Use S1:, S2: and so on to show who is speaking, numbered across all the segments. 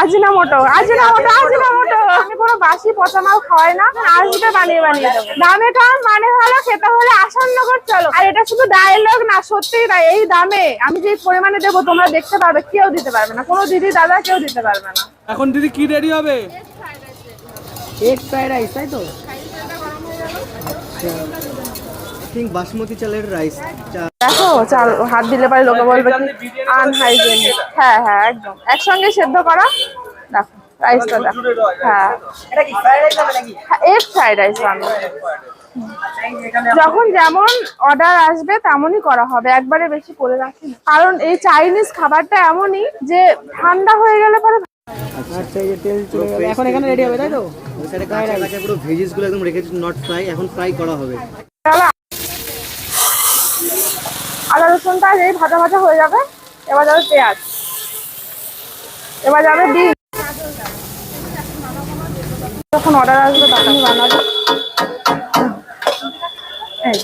S1: Ajinomoto Ajinomoto Ajinomoto আমি কোনো বাসি পচা মাল খাওয়াই না আসবে বানিয়ে বানিয়ে দেবো। দামে কম মানে ভালো খেতে হলে আসান্নগর চলো। আর এটা শুধু ডায়লগ না সত্যি তাই এই দামে আমি যে পরিমাণে দেবো তোমরা দেখতে পারবে কেউ দিতে পারবে না। কোনো দিদি দাদা কেউ দিতে পারবে না।
S2: এখন দিদি কি রেডি হবে?
S3: এগ ফ্রাইড রাইস তাই তো?
S4: থিঙ্ক বাসমতি চালের রাইস
S1: দেখো চাল হাত দিলে পারে লোকে বলবে কি আনহাইজেনিক হ্যাঁ হ্যাঁ একদম। একসঙ্গে সেদ্ধ করা দেখো রাইসটা দেখো। হ্যাঁ।
S3: এটা কি ফ্রাইড রাইস নাকি?
S1: এগ ফ্রাইড রাইস বানাবো। যখন যেমন অর্ডার আসবে তেমনই করা হবে। একবারে বেশি করে রাখি না। কারণ এই চাইনিজ খাবারটা এমনই যে ঠান্ডা হয়ে গেলে পরে
S3: আচ্ছা এই যে তেল চলে গেল। এখন এখানে রেডি হবে তাই তো?
S4: ওই সাইডে কাঁচা কাঁচা পুরো ভেজিসগুলো একদম রেখেছি নট ফ্রাই এখন ফ্রাই করা হবে
S1: গেল আদা রসুনটা যেই ভাজা ভাজা হয়ে যাবে। এবার যাবে পেঁয়াজ। এবার যাবে ডিম। যখন অর্ডার আসবে তখনই বানাবো। এই,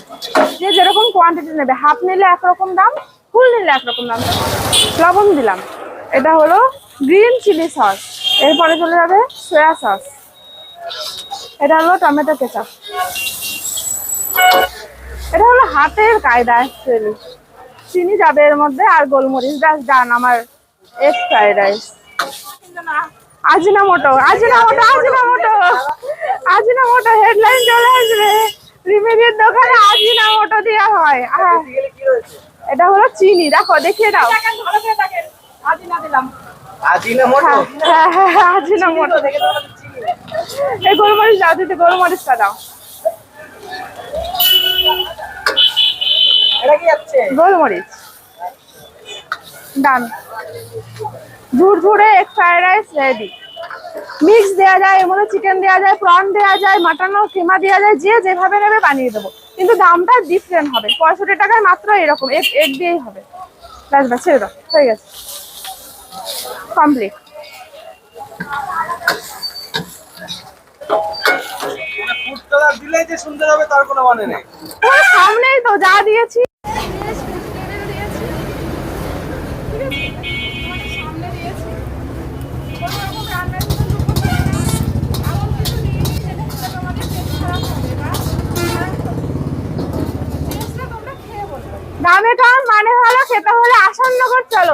S1: যে যেরকম কোয়ান্টিটি নেবে হাফ নিলে একরকম দাম ফুল নিলে একরকম দাম। লবণ দিলাম। এটা হলো গ্রিন চিলি সস এরপরে চলে যাবে সয়া সস এটা হলো টমেটো কেচাপ এটা হলো হাতের কায়দা অ্যাকচুয়ালি চিনি যাবে এর মধ্যে আর গোলমরিচ। ব্যাস ডান আমার egg fried rice Ajinomoto Ajinomoto Ajinomoto Ajinomoto headline চলে আসবে। রিমেডির দোকানে আজিনামোটো দেওয়া হয়। এটা হলো চিনি। দেখো দেখিয়ে দাও।
S3: আজিনা মোটো?
S1: হ্যাঁ হ্যাঁ হ্যাঁ আজিনামোটো এই গোলমরিচ দাও দিদি গোলমরিচটা দাও
S3: এটা কি যাচ্ছে
S1: গোলমরিচ। ডান ঝুরঝুরে egg fried rice ready mix দেওয়া যায় এর মধ্যে চিকেন দেওয়া যায় প্রন দেওয়া যায় মাটন কিমা দেওয়া যায় যে যেভাবে নেবে বানিয়ে দেবো। কিন্তু দামটা ডিফারেন্ট হবে। পঁয়ষট্টি টাকায় মাত্র এরকম এগ এগ দিয়েই হবে। ব্যাস ব্যাস ছেড়ে দাও হয়ে গেছে। কমপ্লিট
S2: মানে
S1: তোমার সামনেই তো যা দিয়েছি দামে কম মানে ভালো খেতে হলে আসান্নগর চলো।